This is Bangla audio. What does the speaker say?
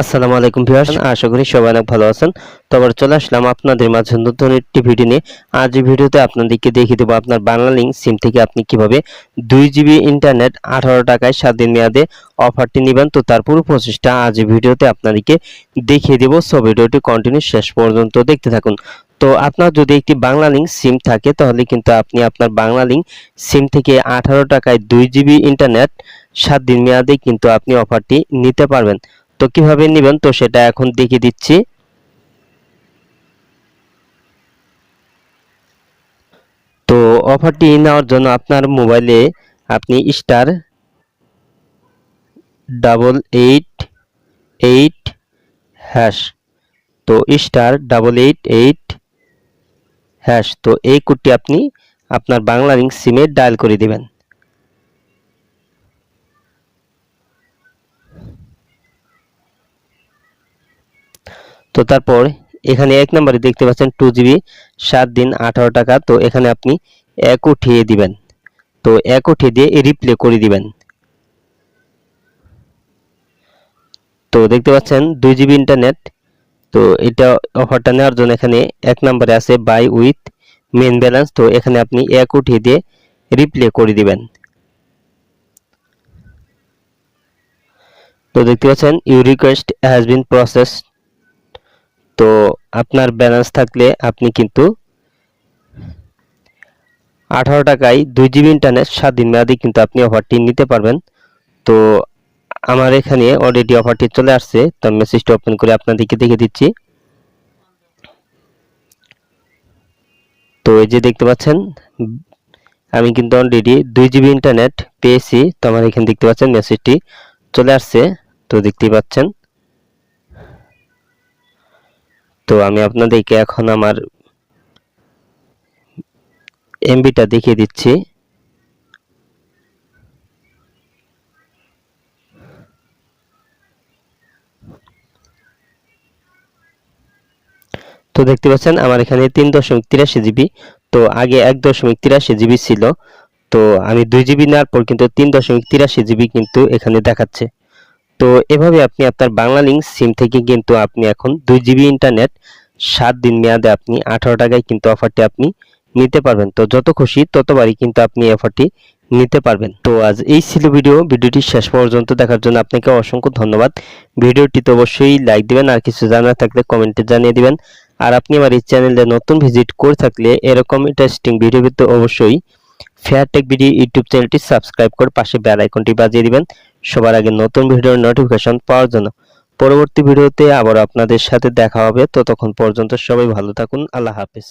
আসসালামু আলাইকুম ভিউয়ার্স আশা করি সবাই অনেক ভালো আছেন। তো আবার চলে আসলাম আপনাদের মাঝে নতুন একটি ভিডিও নিয়ে। আজ এই ভিডিওতে আপনাদেরকে দেখিয়ে দেবো আপনার বাংলা লিঙ্ক সিম থেকে আপনি কীভাবে দুই জিবি ইন্টারনেট আঠারো টাকায় সাত দিন মেয়াদে অফারটি নেবেন। তো তার পুরো প্রসেসটা আজ এই ভিডিওতে আপনাদেরকে দেখিয়ে দেবো। সো ভিডিওটি কন্টিনিউ শেষ পর্যন্ত দেখতে থাকুন। তো আপনার যদি একটি বাংলা লিঙ্ক সিম থাকে তাহলে কিন্তু আপনি আপনার বাংলা লিঙ্ক সিম থেকে আঠারো টাকায় দুই জিবি ইন্টারনেট সাত দিন মেয়াদে কিন্তু আপনি অফারটি নিতে পারবেন। তো কীভাবে নেবেন? তো সেটা এখন দেখিয়ে দিচ্ছি। তো অফারটি নেওয়ার জন্য আপনার মোবাইলে আপনি star double eight eight hash. তো star double eight eight hash. তো এই কোডটি আপনি আপনার বাংলা লিঙ্ক সিমে ডায়াল করে দিবেন। তো তারপর এখানে এক নম্বরে দেখতে পাচ্ছেন টু জিবি সাত দিন, আঠারো টাকা। তো এখানে আপনি এক উঠিয়ে দিবেন। তো এক উঠিয়ে দিয়ে রিপ্লে করে দিবেন। তো দেখতে পাচ্ছেন দুই জিবি ইন্টারনেট তো এটা অফারটা নেওয়ার জন্য এখানে এক নম্বরে আছে বাই উইথ মেন ব্যালেন্স তো এখানে আপনি এক উঠিয়ে দিয়ে রিপ্লে করে দিবেন। তো দেখতে পাচ্ছেন you request has been process তো আপনার ব্যালেন্স থাকলে আপনি কিন্তু আঠারো টাকায় দুই জিবি ইন্টারনেট সাত দিন মেয়াদি কিন্তু আপনি অফারটি নিতে পারবেন। তো আমার এখানে অলরেডি অফারটি চলে আসছে, তো মেসেজটি ওপেন করে আপনাদেরকে দেখে দিচ্ছি। তো এই যে দেখতে পাচ্ছেন, আমি কিন্তু অলরেডি দুই জিবি ইন্টারনেট পেয়েছি, তো আমার এখানে দেখতে পাচ্ছেন মেসেজটি চলে আসছে, তো দেখতেই পাচ্ছেন। আমি আপনাদেরকে এখন আমার এমবিটা দেখিয়ে দিচ্ছি। তো দেখতে পাচ্ছেন, আমার এখানে তিন দশমিক তিরাশি জিবি। তো আগে এক দশমিক তিরাশি জিবি ছিল। তো আমি দুই জিবি নেওয়ার পর কিন্তু তিন দশমিক তিরাশি জিবি কিন্তু এখানে দেখাচ্ছে। তো এভাবে আপনি আপনার বাংলা লিঙ্ক সিম থেকে কিন্তু আপনি এখন দুই জিবি ইন্টারনেট সাত দিন মেয়াদে আপনি আঠারো টাকায় কিন্তু অফারটি আপনি নিতে পারবেন। তো যত খুশি ততবারই কিন্তু আপনি অফারটি নিতে পারবেন। তো আজ এই ছিল ভিডিও ভিডিওটি শেষ পর্যন্ত দেখার জন্য আপনাকে অসংখ্য ধন্যবাদ। ভিডিওটিতে অবশ্যই লাইক দিবেন, আর কিছু জানার থাকলে কমেন্টে জানিয়ে দিবেন। আর আপনি আমার এই চ্যানেলে নতুন ভিজিট করে থাকলে এরকম ইন্টারেস্টিং ভিডিও পেতে অবশ্যই ফেয়ারটেক ভিডিও ইউটিউব চ্যানেলটি সাবস্ক্রাইব করে পাশে বেল আইকনটি বাজিয়ে দিবেন। সবার আগে নতুন ভিডিওর নোটিফিকেশন পাওয়ার জন্য। পরবর্তী ভিডিওতে আবার আপনাদের সাথে দেখা হবে। ততক্ষণ পর্যন্ত সবাই ভালো থাকুন। আল্লাহ হাফেজ।